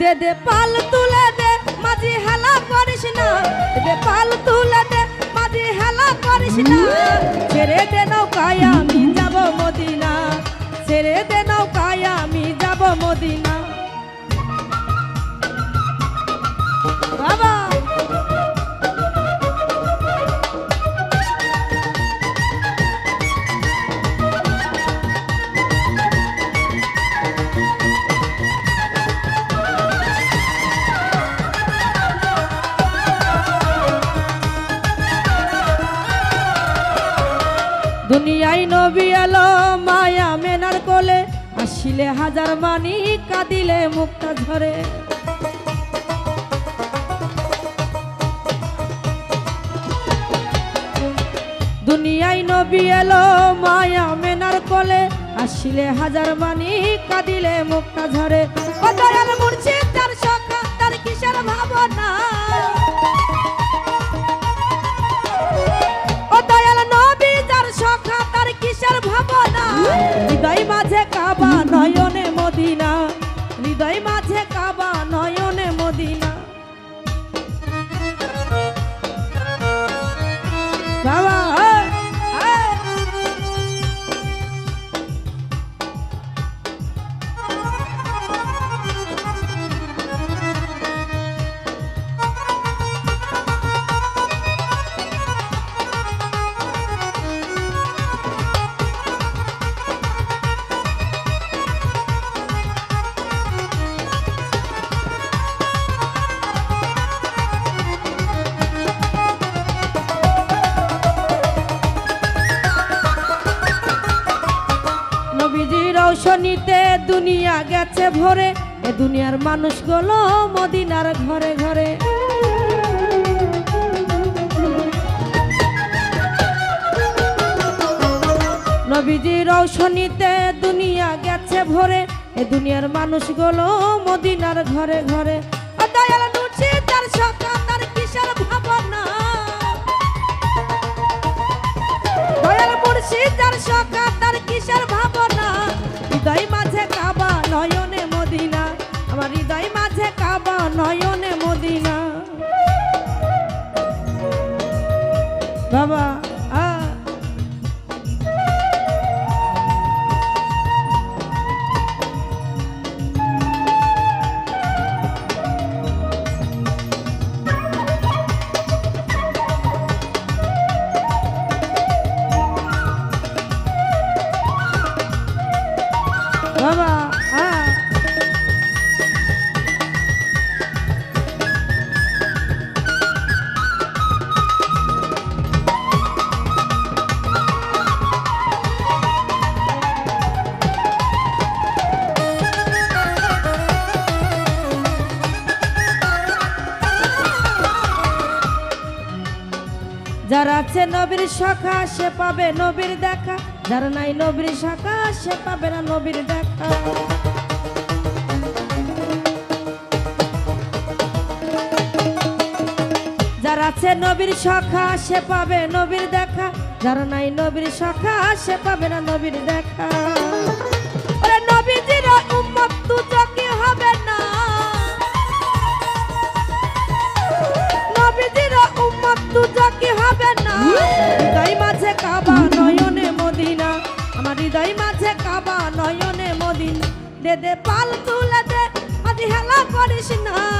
দে দে, পাল তুলে দে, মাঝি হেলা করিস না। দে পাল তুলে দে, মাঝি হেলা করিস না। ছেড়ে দে নৌকায়, আমি যাব মদিনা। ছেড়ে দে নৌকায়, আমি দুনিয়ায় নবী এলো মায়া মেনার কোলে। আসিলে হাজার মানি, কাঁদিলে মুক্তা ঝরে। দুনিয়ায় নবী এলো মায়া মেনার কোলে। আসিলে হাজার মানি, কাঁদিলে মুক্তা ঝরে। মুর্শিদ তার সখা, তার কিসের ভাবনা? মদিনা। হৃদয় মাঝে কাবা নয়নে মদিনা। নবীজি রৌশনীতে দুনিয়া গেছে ভরে। এ দুনিয়ার মানুষগুলো মদিনার ঘরে ঘরে। নবীজি রৌশনীতে দুনিয়া গেছে ভরে। এ দুনিয়ার মানুষগুলো মদিনার ঘরে ঘরে। যারা আছে নবীর শাখা, সে পাবে নবীর দেখা। যারা নাই নবীর শাখা, সে পাবে না নবীর দেখা। যারা আছে নবীর শাখা, সে পাবে নবীর দেখা। যারা নাই নবীর শাখা, সে পাবে না নবীর দেখা। নবীজির উম্মত দুজকি নয়নে মদিনা